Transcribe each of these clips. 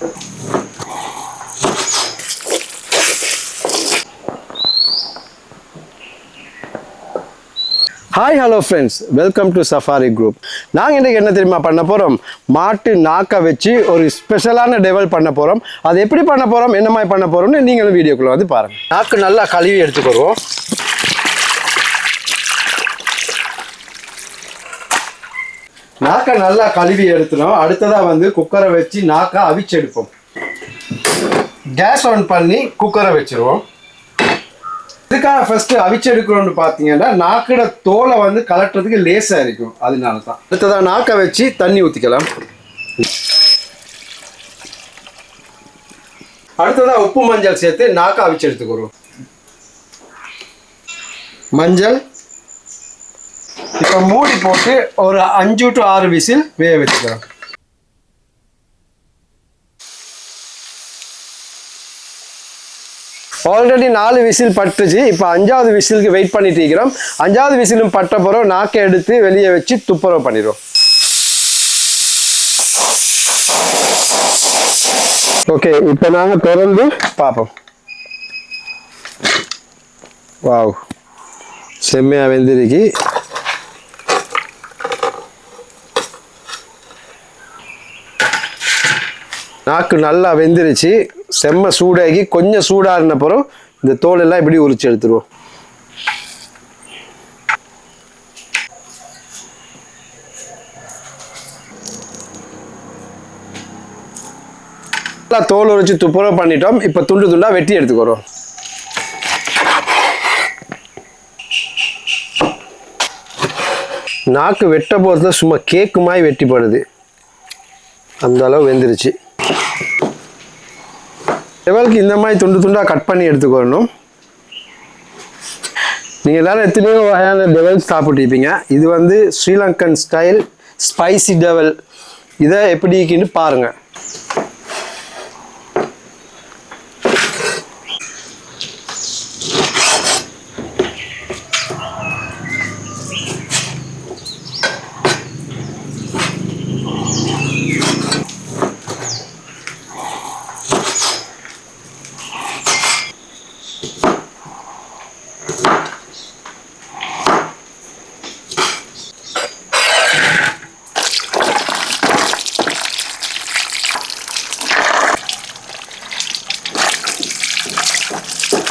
Hi hello friends welcome to safari group நாங்கள் இன்றைக்கி என்ன தெரியுமா பண்ண போகிறோம் மாட்டு நாக்கை வச்சு ஒரு ஸ்பெஷலான டெவல் பண்ண போகிறோம் அது எப்படி பண்ண போகிறோம் என்ன மாதிரி பண்ண போகிறோம்னு நீங்களும் வீடியோக்குள்ளே வந்து பாருங்கள் நாக்கு நல்லா கழுவி எடுத்துக்கிறோம் நாக்கை நல்லா கழுவி எடுத்துனோம் அடுத்ததாக வந்து குக்கரை வச்சு நாக்கை அவிச்சு எடுப்போம் கேஸ் ஆன் பண்ணி குக்கரை வச்சிருவோம். இதுக்காக ஃபர்ஸ்ட் அவிச்செடுக்கிறோம்னு பார்த்தீங்கன்னா நாக்கோட தோலை வந்து கலட்டுறதுக்கு லேசாக இருக்கும் அதனால தான் அடுத்ததாக நாக்கை வச்சு தண்ணி ஊற்றிக்கலாம் அடுத்ததாக உப்பு மஞ்சள் சேர்த்து நாக்கை அவிச்செடுத்துக்கிறோம் மஞ்சள் இப்போ மூடி போட்டு ஒரு அஞ்சு டு ஆறு விசில் வேக வச்சுக்கலாம். ஆல்ரெடி நாலு விசில் பட்டுச்சு. இப்போ அஞ்சாவது விசிலுக்கு வெயிட் பண்ணிட்டு இருக்கிறோம். அஞ்சாவது விசிலும் பட்ட பிறகு நாக்கை எடுத்து வெளியே வச்சு துப்புரவு பண்ணிடுவோம். ஓகே இப்போ நாங்கள் திறந்து பார்ப்போம். வாவ் செம்மையாக வெந்திருக்கு. நாக்கு நல்லா வெந்துருச்சு செம்ம சூடாகி கொஞ்சம் சூடாகின பிறகு இந்த தோலெல்லாம் இப்படி உரிச்சு எடுத்துருவோம். நல்லா தோல் உரிச்சு துப்புரவு பண்ணிட்டோம். இப்போ துண்டு துண்டாக வெட்டி எடுத்துக்கிறோம். நாக்கு வெட்ட போகிறது சும்மா கேக்கு மாதிரி வெட்டிப்படுது. அந்த அளவு வெந்துருச்சு. எவளுக்கு இந்த மாதிரி துண்டு துண்டாக கட் பண்ணி எடுத்துக்கணும் நீங்கள் எல்லோரும் எத்தனையோ வகையான டெவல் சாப்பிட்டுருப்பீங்க. இது வந்து ஸ்ரீலங்கன் ஸ்டைல் ஸ்பைசி டெவல் இதை எப்படி இருக்குன்னு பாருங்கள்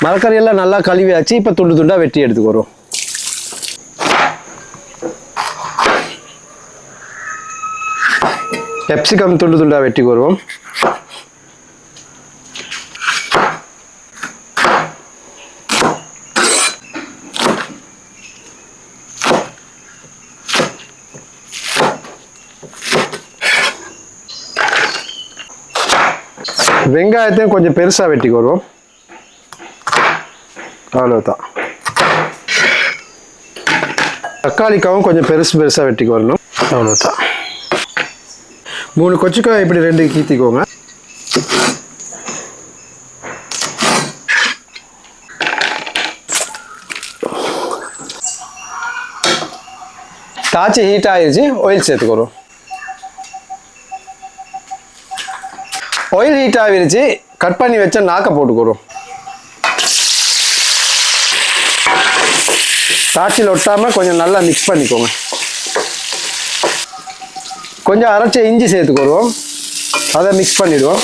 மரக்கறியெல்லாம் நல்லா கழுவியாச்சு. இப்போ துண்டு துண்டாக வெட்டி எடுத்துக்கிறோம் கெப்சிகம் துண்டு துண்டாக வெட்டி வருவோம். வெங்காயத்தையும் கொஞ்சம் பெருசாக வெட்டி வருவோம். அவ்வளோதான் தக்காளிக்காவும் கொஞ்சம் பெருசு பெருசாக வெட்டிக்கு வரணும். அவ்வளோதான் மூணு கொச்சிக்காய் இப்படி ரெண்டு கீத்திக்கோங்க. தாச்சி ஹீட் ஆயிடுச்சு ஆயில் சேர்த்துக்கிறோம் ஆயில் ஹீட் ஆகிருச்சு கட் பண்ணி வச்ச நாக்கை போட்டுக்கிறோம் சாட்சியில் ஒட்டாமல் கொஞ்சம் நல்லா மிக்ஸ் பண்ணிக்கோங்க. கொஞ்சம் அரைச்ச இஞ்சி சேர்த்துக்கிடுவோம் அதை மிக்ஸ் பண்ணிவிடுவோம்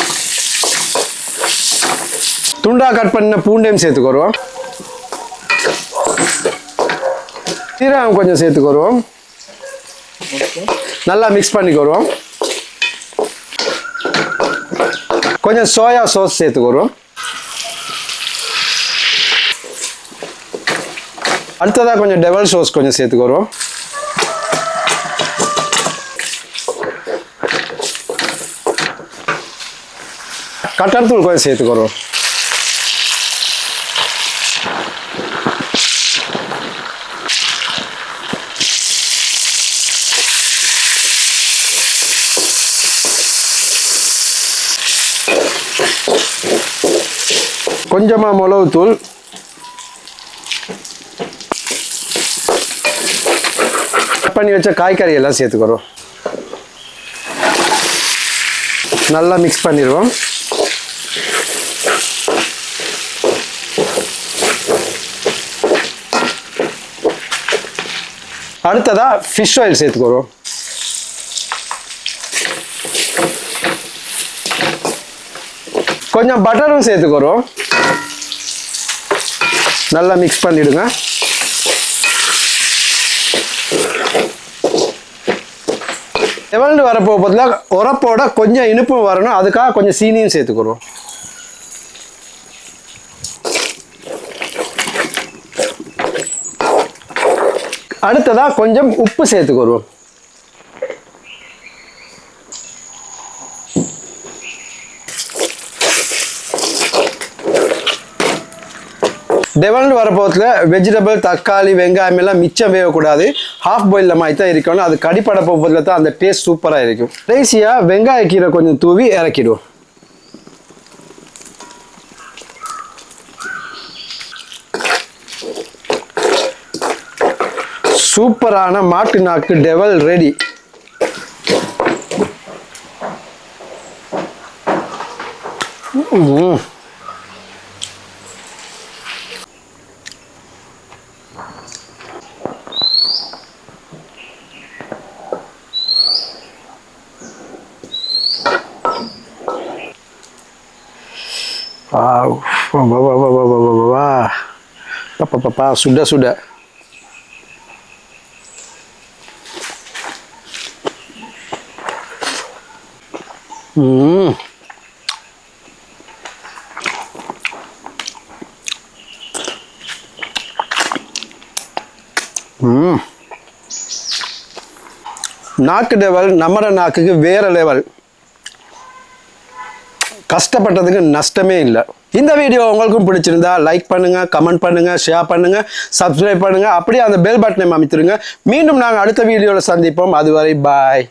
துண்டா கட் பண்ண பூண்டையும் சேர்த்துக்கிடுவோம் சீரகம் கொஞ்சம் சேர்த்துக்கிடுவோம் நல்லா மிக்ஸ் பண்ணிக்கிடுவோம் கொஞ்சம் சோயா சோஸ் சேர்த்துக்கிடுவோம் அடுத்ததாக கொஞ்சம் டெவல் சோஸ் கொஞ்சம் சேர்த்துக்கிறோம் கட்டர்த்தூள் கொஞ்சம் சேர்த்துக்கிறோம் கொஞ்சமாக மிளகுத்தூள் கட் பண்ணி வச்ச காய்கறி எல்லாம் சேர்த்துக்கிறோம். நல்லா மிக்ஸ் பண்ணிடுவோம். அடுத்ததா ஃபிஷ் ஆயில் சேர்த்துக்கிறோம். கொஞ்சம் பட்டரும் சேர்த்துக்கிறோம். நல்லா மிக்ஸ் பண்ணிவிடுங்க எவழ்ந்து வரப்போ பதிலாக உரப்போட கொஞ்சம் இனிப்பும் வரணும். அதுக்காக கொஞ்சம் சீனியும் சேர்த்துக்கிறோம் அடுத்ததாக கொஞ்சம் உப்பு சேர்த்துக்கிறோம் டெவல்டு வெஜிடபிள் தக்காளி வெங்காயம் எல்லாம் மிச்சம் வேகக்கூடாது. ஹாஃப் பாயில் மாதிரி தான் இருக்கணும். அது கடிப்பட போகிறதுல தான் அந்த டேஸ்ட் சூப்பராக இருக்கும். கடைசியாக வெங்காய கீரை கொஞ்சம் தூவி இறக்கிடுவோம். சூப்பரான மாட்டு நாக்கு டெவல் ரெடி ம் Wow. Wah, wah, wah, wah, wah, wah, wah, wah. Papa, papa, sudah, sudah. Hmm. Hmm. நாக்கு லெவல் நம்மட நாக்குக்கு வேற லெவல் கஷ்டப்பட்டதுக்கு நஷ்டமே இல்லை. இந்த வீடியோ உங்களுக்கும் பிடிச்சிருந்தா லைக் பண்ணுங்க கமெண்ட் பண்ணுங்க ஷேர் பண்ணுங்க சப்ஸ்கிரைப் பண்ணுங்க. அப்படியே அந்த பெல் பட்டனை அமைத்துருங்க. மீண்டும் நாங்கள் அடுத்த வீடியோவில் சந்திப்போம். அதுவரை பாய்